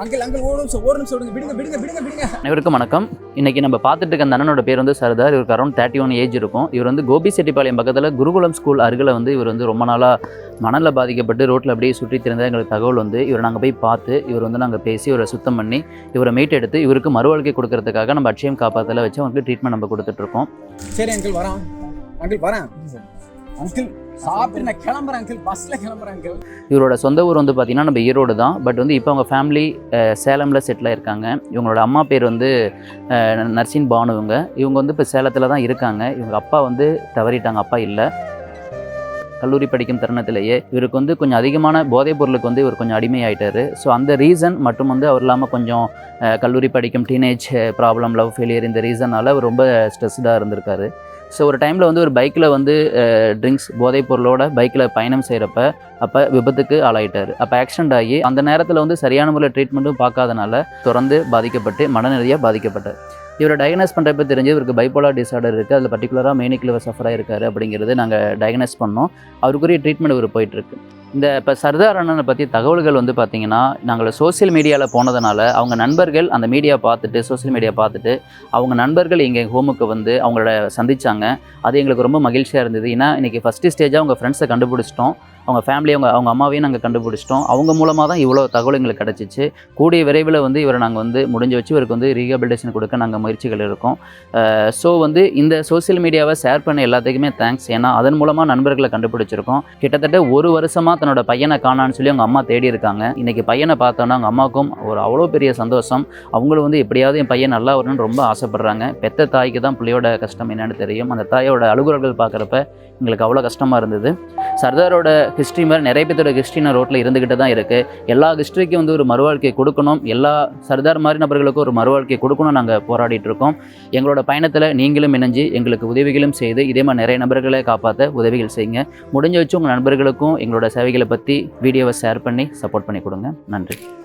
Uncle விடுங்க விடுங்க விடுங்க விடுங்க அனைவருக்கும் வணக்கம். இன்னைக்கு நம்ம பார்த்துட்டு இருக்க அந்த அண்ணனோட பேர் வந்து சர்தார். இவருக்கு அரௌண்ட் தேர்ட்டி ஒன் ஏஜ் இருக்கும். இவர் வந்து கோபிசெட்டிப்பாளையம் பக்கத்தில் குருகுலம் ஸ்கூல் அருகில் வந்து இவர் வந்து ரொம்ப நாளாக மணலில் பாதிக்கப்பட்டு ரோட்டில் அப்படியே சுற்றி திரிந்த எங்களுக்கு தகவல் வந்து இவரை நாங்கள் போய் பார்த்து இவர் வந்து நாங்கள் பேசி இவரை சுத்தம் பண்ணி இவரை மீட் எடுத்து இவருக்கு மறுவாழ்க்கை கொடுக்கறதுக்காக நம்ம அட்சயம் காப்பாத்தில் வச்சு அவங்களுக்கு ட்ரீட்மெண்ட் நம்ம கொடுத்துட்ருக்கோம் சரி அங்கிள் வரேன். அங்கிள் வரேன். அங்கிள் சாப்பிட்டு நான் கிளம்புறேன் அங்கிள் பஸ்ல கிளம்புறேன் அங்கிள். இவரோட சொந்த ஊர் வந்து பார்த்திங்கன்னா நம்ம ஈரோடு தான். பட் வந்து இப்போ அவங்க ஃபேமிலி சேலமில் செட்டில் இருக்காங்க இவங்களோட அம்மா பேர் வந்து நர்சின் பானு இவங்க. வந்து இப்போ சேலத்தில் தான் இருக்காங்க. இவங்க அப்பா வந்து தவறிட்டாங்க அப்பா இல்லை. கல்லூரி படிக்கும் தருணத்திலேயே இவருக்கு வந்து கொஞ்சம் அதிகமான போதைப் பொருளுக்கு வந்து இவர் கொஞ்சம் அடிமையாயிட்டாரு. ஸோ அந்த ரீசன் மட்டும் வந்து அவர் இல்லாமல் கொஞ்சம் கல்லூரி படிக்கும் டீனேஜ் ப்ராப்ளம் லவ் ஃபெயிலியர் இந்த ரீசனால் அவர் ரொம்ப ஸ்ட்ரெஸ்டாக இருந்திருக்காரு. ஸோ ஒரு டைமில் வந்து ஒரு பைக்கில் வந்து ட்ரிங்க்ஸ் போதைப் பொருளோட பைக்கில் பயணம் செய்கிறப்ப அப்போ விபத்துக்கு ஆளாயிட்டார். அப்போ ஆக்சிடென்ட் ஆகி அந்த நேரத்தில் வந்து சரியான முறையில் ட்ரீட்மெண்ட்டும் பார்க்காதனால தொடர்ந்து பாதிக்கப்பட்டு மனநிலையாக பாதிக்கப்பட்டார். இவரை டயக்னைஸ் பண்ணுறப்ப தெரிஞ்சு இவருக்கு பைப்போலார் டிசார்டர் இருக்குது அதில் பர்டிகுலராக மெயினிக் லிவர் சஃபர் இருக்கார் அப்படிங்கிறது நாங்கள் டயக்னைஸ் பண்ணோம். அவருக்குரிய ட்ரீட்மெண்ட் இவர் போயிட்டுருக்கு இந்த இப்போ சர்தார் அண்ணனை பற்றி தகவல்கள் வந்து பார்த்திங்கன்னா நாங்கள் சோஷியல் மீடியாவில் போனதுனால அவங்க நண்பர்கள் அந்த மீடியா பார்த்துட்டு சோஷியல் மீடியா பார்த்துட்டு அவங்க நண்பர்கள் எங்கள் ஹோமுக்கு வந்து அவங்களோட சந்திச்சாங்க. அது எங்களுக்கு ரொம்ப மகிழ்ச்சியாக இருந்தது. ஏன்னா இன்றைக்கி ஃபஸ்ட்டு ஸ்டேஜாக அவங்க ஃப்ரெண்ட்ஸை கண்டுபிடிச்சிட்டோம். அவங்க ஃபேமிலி அவங்க அவங்க அம்மாவையும் நாங்கள் கண்டுபிடிச்சிட்டோம். அவங்க மூலமாக தான் இவ்வளோ தகவல் எங்களுக்கு கிடச்சிச்சு. கூடிய விரைவில் வந்து இவரை நாங்கள் வந்து முடிஞ்ச வச்சு இவருக்கு வந்து ரீஹபிலிட்டேஷன் கொடுக்க நாங்கள் முயற்சிகள் இருக்கோம். ஸோ வந்து இந்த சோஷியல் மீடியாவை ஷேர் பண்ண எல்லாத்துக்குமே தேங்க்ஸ் ஏன்னா அதன் மூலமாக நண்பர்களை கண்டுபிடிச்சிருக்கோம். கிட்டத்தட்ட ஒரு வருஷமாக தன்னோட பையனை காணான்னு சொல்லி அவங்க அம்மா தேடி இருக்காங்க. இன்றைக்கி பையனை பார்த்தோன்னா அவங்க அம்மாவுக்கும் ஒரு அவ்வளோ பெரிய சந்தோஷம். அவங்களும் வந்து எப்படியாவது என் பையன் நல்லா வரணும்னு ரொம்ப ஆசைப்படுறாங்க. பெத்த தாய்க்கு தான் பிள்ளையோட கஷ்டம் என்னன்னு தெரியும். அந்த தாயோட அலுவலர்கள் பார்க்குறப்ப எங்களுக்கு அவ்வளோ கஷ்டமாக இருந்தது. சர்தாரோட ஹிஸ்ட்ரி மாதிரி நிறைய பேர்த்தோட ஹிஸ்ட்ரி நான் ரோட்டில் இருந்துக்கிட்டு தான் இருக்குது எல்லா ஹிஸ்ட்ரிக்கும் வந்து ஒரு மறுவாழ்க்கை கொடுக்கணும். எல்லா சர்தார் மாதிரி நபர்களுக்கும் ஒரு மறுவாழ்க்கை கொடுக்கணும் நாங்கள் போராடிட்டு இருக்கோம். எங்களோட பயணத்தில் நீங்களும் இணைஞ்சு எங்களுக்கு உதவிகளும் செய்து இதே மாதிரி நிறைய நபர்களை காப்பாற்ற உதவிகள் செய்யுங்க. முடிஞ்ச வச்சு உங்கள் நண்பர்களுக்கும் எங்களோட சேவைகளை பற்றி வீடியோவை ஷேர் பண்ணி சப்போர்ட் பண்ணி கொடுங்க. நன்றி.